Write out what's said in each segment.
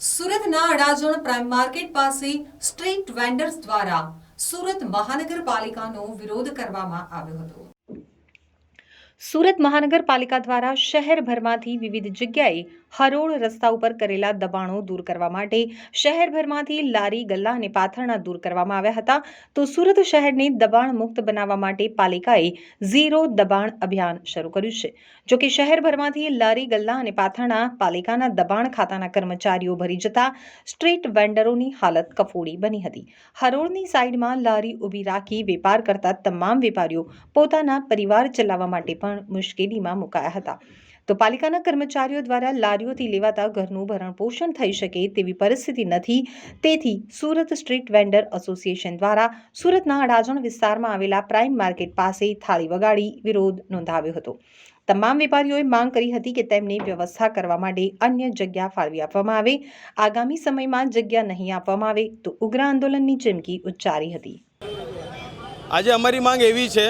સુરતના Adajan prime market પાસે street vendors દ્વારા સુરત મહાનગરપાલિકાનો વિરોધ કરવામાં આવ્યો હતો. સુરત મહાનગરપાલિકા દ્વારા શહેરભરમાંથી વિવિધ જગ્યાએ હરોળ રસ્તા ઉપર કરેલા દબાણો દૂર કરવા માટે શહેરભરમાંથી લારી, ગલ્લા અને પાથરણા દૂર કરવામાં આવ્યા હતા. તો સુરત શહેરને દબાણ મુક્ત બનાવવા માટે પાલિકાએ ઝીરો દબાણ અભિયાન શરૂ કર્યું છે. જો કે શહેરભરમાંથી લારી, ગલ્લા અને પાથરણા પાલિકાના દબાણ ખાતાના કર્મચારીઓ ભરી જતા સ્ટ્રીટ વેન્ડરોની હાલત કફોડી બની હતી. હરોળની સાઈડમાં લારી ઊભી રાખી વેપાર કરતા તમામ વેપારીઓ પોતાના પરિવાર ચલાવવા માટે પણ મુશ્કેલીમાં મુકાયા હતા. તો પાલિકાના કર્મચારીઓ દ્વારા લારીઓથી લેવાતા ઘરનું ભરણ પોષણ થઈ શકે તેવી પરિસ્થિતિ નથી. તેથી સુરત સ્ટ્રીટ વેન્ડર એસોસિએશન દ્વારા સુરતના અડાજણ વિસ્તારમાં આવેલા પ્રાઇમ માર્કેટ પાસે થાળી વગાડી વિરોધ નોંધાવ્યો હતો. તમામ વેપારીઓએ માંગ કરી હતી કે તેમને વ્યવસ્થા કરવા માટે અન્ય જગ્યા ફાળવી આપવામાં આવે. આગામી સમયમાં જગ્યા નહીં આપવામાં આવે તો ઉગ્ર આંદોલનની ચીમકી ઉચ્ચારી હતી. આજે અમારી માંગ એવી છે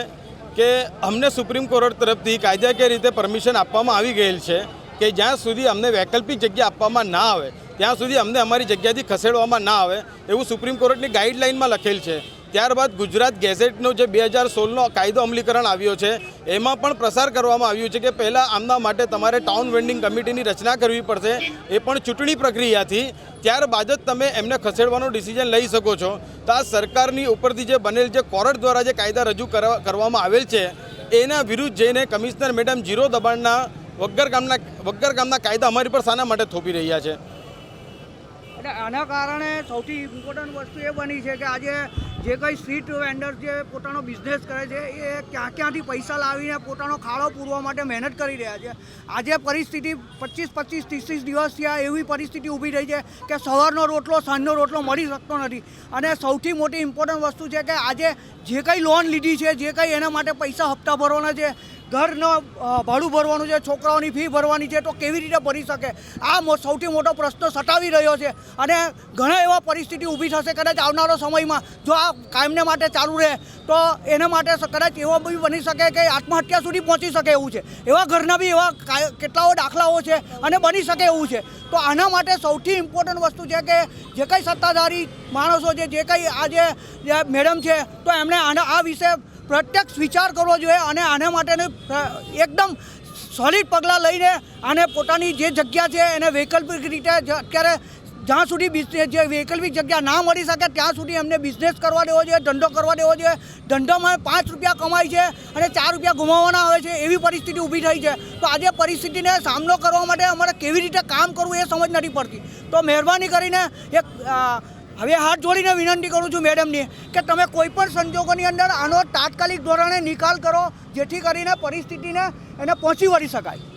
કે અમને સુપ્રીમ કોર્ટ તરફથી કાયદાકીય રીતે પરમિશન આપવામાં આવી ગયેલ છે કે જ્યાં સુધી અમને વૈકલ્પિક જગ્યા આપવામાં ના આવે, ત્યાં સુધી અમને અમારી જગ્યાથી ખસેડવામાં ના આવે એવું સુપ્રીમ કોર્ટની ગાઈડલાઇનમાં લખેલ છે. ત્યારબાદ ગુજરાત ગેઝેટનો જે બે હજાર સોળનો કાયદો અમલીકરણ આવ્યો છે, એમાં પણ પ્રસાર કરવામાં આવ્યું છે કે પહેલાં આમના માટે તમારે ટાઉન વેન્ડિંગ કમિટીની રચના કરવી પડશે, એ પણ ચૂંટણી પ્રક્રિયાથી. ત્યારબાદ જ તમે એમને ખસેડવાનો ડિસિઝન લઈ શકો છો. તો આ સરકારની ઉપરથી જે બનેલ જે કોર્ટ દ્વારા જે કાયદા રજૂ કરવા- કરવામાં આવેલ છે, એના વિરુદ્ધ જઈને કમિશનર મેડમ જીરો દબાણના વગર ગામના વગર ગામના કાયદા અમારી પર શાના માટે થોપી રહ્યા છે. એટલે આના કારણે સૌથી ઇમ્પોર્ટન્ટ વસ્તુ એ બની છે કે આજે જે કંઈ સ્ટ્રીટ વેન્ડર જે પોતાનો બિઝનેસ કરે છે, એ ક્યાં ક્યાંથી પૈસા લાવીને પોતાનો ખાડો પૂરવા માટે મહેનત કરી રહ્યા છે. આજે પરિસ્થિતિ પચીસ પચીસ, ત્રીસ ત્રીસ દિવસ થયા, એવી પરિસ્થિતિ ઊભી થઈ છે કે સવારનો રોટલો, સાંજનો રોટલો મળી શકતો નથી. અને સૌથી મોટી ઇમ્પોર્ટન્ટ વસ્તુ છે કે આજે જે કંઈ લોન લીધી છે, જે કંઈ એના માટે પૈસા હપ્તા ભરવાના છે ઘરનો ભાડું ભરવાનું છે, છોકરાઓની ફી ભરવાની છે, તો કેવી રીતે ભરી શકે? આ સૌથી મોટો પ્રશ્ન સતાવી રહ્યો છે. અને ઘણા એવા પરિસ્થિતિ ઊભી થશે કદાચ આવનારો સમયમાં જો આ કાયમને માટે ચાલુ રહે, તો એના માટે કદાચ એવો બી બની શકે કે આત્મહત્યા સુધી પહોંચી શકે એવું છે. એવા ઘરના બી એવા કેટલાઓ દાખલાઓ છે અને બની શકે એવું છે. તો આના માટે સૌથી ઇમ્પોર્ટન્ટ વસ્તુ છે કે જે કંઈ સત્તાધારી માણસો છે, જે કંઈ આજે મેડમ છે, તો એમણે આના, આ વિશે પ્રત્યક્ષ વિચાર કરવો જોઈએ અને આના માટેની એકદમ સોલિડ પગલાં લઈને આને પોતાની જે જગ્યા છે એને વૈકલ્પિક રીતે અત્યારે જ્યાં સુધી બિઝનેસ જે વૈકલ્પિક જગ્યા ના મળી શકે ત્યાં સુધી એમને બિઝનેસ કરવા દેવો જોઈએ, ધંધો કરવા દેવો જોઈએ. ધંધોમાં પાંચ રૂપિયા કમાય છે અને ચાર રૂપિયા ગુમાવવાના આવે છે એવી પરિસ્થિતિ ઊભી થઈ છે. તો આજે પરિસ્થિતિને સામનો કરવા માટે અમારે કેવી રીતે કામ કરવું એ સમજ નથી પડતી. તો મહેરબાની કરીને એક હવે હાથ જોડીને વિનંતી કરું છું મેડમની કે તમે કોઈ પણ સંજોગોની અંદર આનો તાત્કાલિક ધોરણે નિકાલ કરો, જેથી કરીને પરિસ્થિતિને એને પહોંચી વળી શકાય.